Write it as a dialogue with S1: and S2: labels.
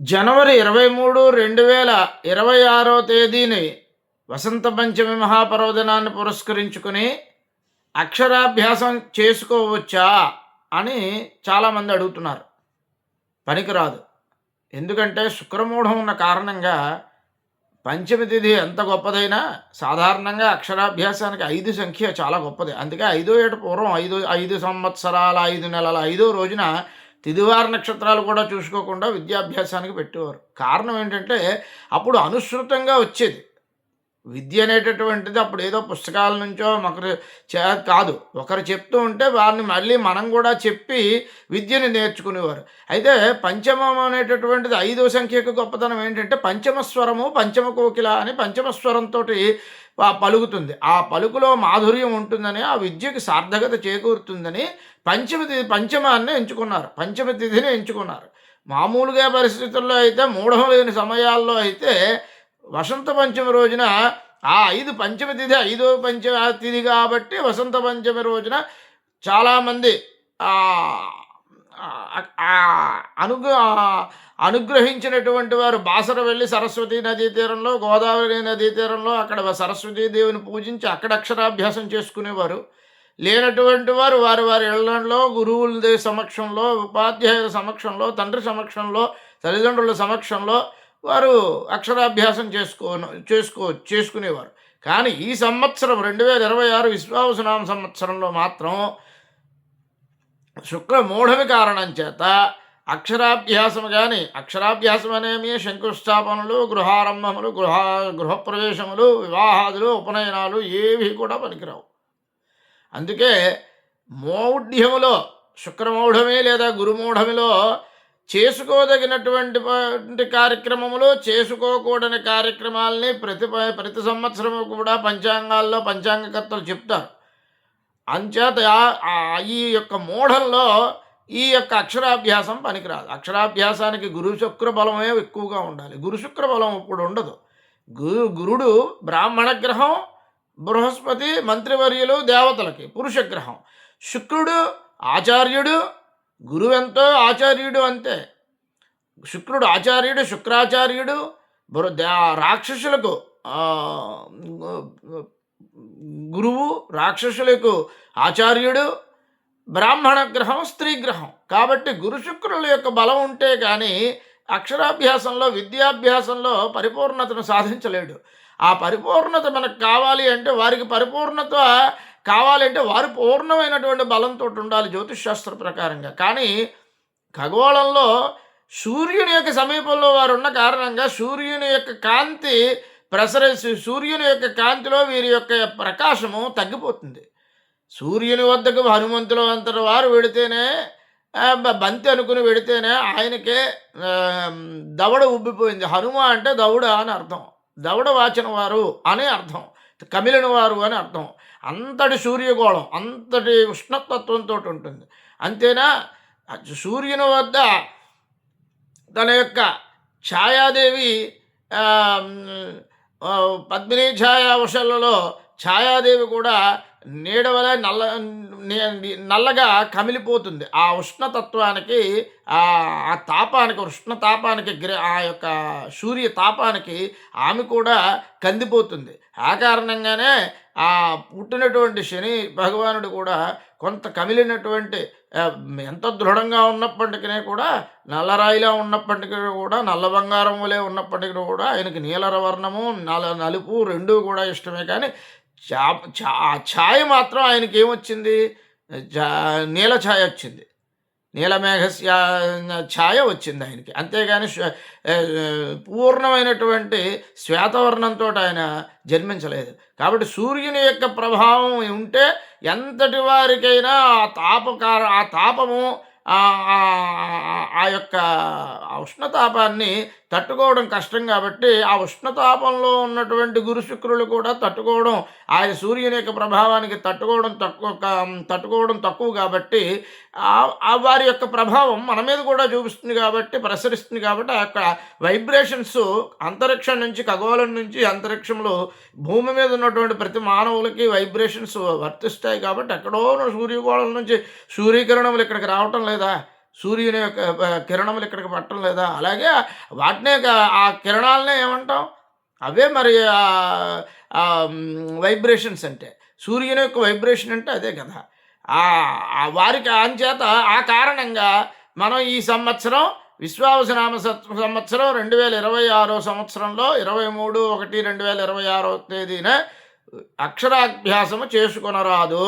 S1: జనవరి ఇరవై మూడు రెండు వేల ఇరవై ఆరో తేదీని వసంత పంచమి మహాపర్వదినాన్ని పురస్కరించుకుని అక్షరాభ్యాసం చేసుకోవచ్చా అని చాలామంది అడుగుతున్నారు. పనికిరాదు. ఎందుకంటే శుక్రమూఢం ఉన్న కారణంగా పంచమి తిథి ఎంత గొప్పదైనా సాధారణంగా అక్షరాభ్యాసానికి ఐదు సంఖ్య చాలా గొప్పది. అందుకే ఐదో ఏట పూర్వం ఐదు ఐదు సంవత్సరాల ఐదు నెలల ఐదో రోజున తిదివార నక్షత్రాలు కూడా చూసుకోకుండా విద్యాభ్యాసానికి పెట్టేవారు. కారణం ఏంటంటే అప్పుడు అనుసృతంగా వచ్చేది. విద్య అనేటటువంటిది అప్పుడు ఏదో పుస్తకాల నుంచో ఒకరు చే కాదు ఒకరు చెప్తూ ఉంటే వారిని మళ్ళీ మనం కూడా చెప్పి విద్యని నేర్చుకునేవారు. అయితే పంచమం అనేటటువంటిది ఐదో సంఖ్యకు గొప్పతనం ఏంటంటే పంచమ స్వరము పంచమ కోకిల అని పంచమస్వరంతో పలుకుతుంది. ఆ పలుకులో మాధుర్యం ఉంటుందని ఆ విద్యకి సార్థకత చేకూరుతుందని పంచమ తిథి పంచమాన్ని ఎంచుకున్నారు. పంచమ తిథిని ఎంచుకున్నారు. మామూలుగా పరిస్థితుల్లో అయితే మూఢం లేని సమయాల్లో అయితే వసంత పంచమి రోజున ఆ ఐదు పంచమి తిథి ఐదో పంచమ తిథి కాబట్టి వసంత పంచమి రోజున చాలామంది అనుగ్ర అనుగ్రహించినటువంటి వారు బాసర వెళ్ళి సరస్వతీ నదీ తీరంలో గోదావరి నదీ తీరంలో అక్కడ సరస్వతీ దేవిని పూజించి అక్కడ అక్షరాభ్యాసం చేసుకునేవారు. లేనటువంటి వారు వారి వారి ఇళ్ళలో గురువుల సమక్షంలో ఉపాధ్యాయుల సమక్షంలో తండ్రి సమక్షంలో తల్లిదండ్రుల సమక్షంలో వారు అక్షరాభ్యాసం చేసుకో చేసుకో చేసుకునేవారు. కానీ ఈ సంవత్సరం రెండు వేల ఇరవై ఆరు విశ్వావసనామ సంవత్సరంలో మాత్రం శుక్రమూఢమి కారణం చేత అక్షరాభ్యాసం కానీ అక్షరాభ్యాసం అనేమి శంకుస్థాపనలు గృహారంభములు గృహ గృహప్రవేశములు వివాహాదులు ఉపనయనాలు ఏవి కూడా పనికిరావు. అందుకే మౌఢ్యములో శుక్రమౌఢమి లేదా గురుమూఢమిలో చేసుకోదగినటువంటి వంటి కార్యక్రమములు చేసుకోకూడని కార్యక్రమాలని ప్రతి ప- ప్రతి సంవత్సరము కూడా పంచాంగాల్లో పంచాంగకర్తలు చెప్తారు. అంచేత ఈ యొక్క మూఢంలో ఈ యొక్క అక్షరాభ్యాసం పనికిరాదు. అక్షరాభ్యాసానికి గురు శుక్ర బలమే ఎక్కువగా ఉండాలి. గురు శుక్ర బలం ఇప్పుడు ఉండదు. గురు గురుడు బ్రాహ్మణ గ్రహం బృహస్పతి మంత్రివర్యులు దేవతలకి పురుష గ్రహం. శుక్రుడు ఆచార్యుడు గురువు ఎంతో ఆచార్యుడు అంతే. శుక్రుడు ఆచార్యుడు శుక్రాచార్యుడు రాక్షసులకు గురువు రాక్షసులకు ఆచార్యుడు బ్రాహ్మణ గ్రహం స్త్రీ గ్రహం. కాబట్టి గురు శుక్రుల యొక్క బలం ఉంటే కానీ అక్షరాభ్యాసంలో విద్యాభ్యాసంలో పరిపూర్ణతను సాధించలేడు. ఆ పరిపూర్ణత మనకు కావాలి అంటే వారికి పరిపూర్ణత కావాలంటే వారు పూర్ణమైనటువంటి బలంతో ఉండాలి జ్యోతిష్ శాస్త్ర ప్రకారంగా. కానీ ఖగోళంలో సూర్యుని యొక్క సమీపంలో వారు ఉన్న కారణంగా సూర్యుని యొక్క కాంతి ప్రసరిస్తూ సూర్యుని యొక్క కాంతిలో వీరి యొక్క ప్రకాశము తగ్గిపోతుంది. సూర్యుని వద్దకు హనుమంతులు అంతటి వారు వెడితేనే బంతి అనుకుని వెడితేనే ఆయనకే దవడ ఉబ్బిపోయింది. హనుమ అంటే దవుడ అని అర్థం. దవడ వాచిన వారు అని అర్థం. కమిలిన వారు అని అర్థం. అంతటి సూర్యగోళం అంతటి ఉష్ణతత్వంతో ఉంటుంది. అంతేనా? సూర్యుని వద్ద తన యొక్క ఛాయాదేవి పద్మిని ఛాయా వశలలో ఛాయాదేవి కూడా నీడవల నల్ల నల్లగా కమిలిపోతుంది. ఆ ఉష్ణతత్వానికి ఆ తాపానికి ఉష్ణతాపానికి గ్రి ఆ యొక్క సూర్య తాపానికి ఆమె కూడా కందిపోతుంది. ఆ కారణంగానే ఆ పుట్టినటువంటి శని భగవానుడు కూడా కొంత కమిలినటువంటి ఎంత దృఢంగా ఉన్నప్పటికీ కూడా నల్లరాయిలా ఉన్నప్పటికీ కూడా నల్ల బంగారం వలె ఉన్నప్పటికీ కూడా ఆయనకి నీలర వర్ణము నల నలుపు రెండూ కూడా ఇష్టమే. కానీ చా చా ఆ ఛాయ మాత్రం ఆయనకి ఏమొచ్చింది నీల ఛాయ వచ్చింది. నీలమేఘ ఛాయ వచ్చింది ఆయనకి. అంతేగాని పూర్ణమైనటువంటి శ్వేతవర్ణంతో ఆయన జన్మించలేదు. కాబట్టి సూర్యుని యొక్క ప్రభావం ఉంటే ఎంతటి వారికైనా ఆ తాపకార ఆ తాపము ఆ- యొక్క ఉష్ణతాపాన్ని తట్టుకోవడం కష్టం కాబట్టి ఆ ఉష్ణతాపంలో ఉన్నటువంటి గురు శుక్రులు కూడా తట్టుకోవడం ఆయన సూర్యుని యొక్క ప్రభావానికి తట్టుకోవడం తక్కువ తట్టుకోవడం తక్కువ కాబట్టి ఆ- ఆ వారి యొక్క ప్రభావం మన మీద కూడా చూపిస్తుంది కాబట్టి ప్రసరిస్తుంది కాబట్టి ఆ యొక్క వైబ్రేషన్స్ అంతరిక్షం నుంచి ఖగోళం నుంచి అంతరిక్షంలో భూమి మీద ఉన్నటువంటి ప్రతి మానవులకి వైబ్రేషన్స్ వర్తిస్తాయి కాబట్టి ఎక్కడో ఉన్న సూర్యగోళం నుంచి సూర్యకిరణములు ఇక్కడికి రావటం లేదా సూర్యుని యొక్క కిరణములు ఇక్కడికి పట్టడం లేదా? అలాగే వాటినే ఆ కిరణాలనే ఏమంటాం? అవే మరి వైబ్రేషన్స్ అంటే. సూర్యుని యొక్క వైబ్రేషన్ అంటే అదే కదా. వారికి అంచేత ఆ కారణంగా మనం ఈ సంవత్సరం విశ్వావసనామ సంవత్సరం రెండు వేల ఇరవై ఆరో సంవత్సరంలో ఇరవై మూడు ఒకటి రెండు వేల ఇరవై ఆరో తేదీన అక్షరాభ్యాసము చేసుకొనరాదు.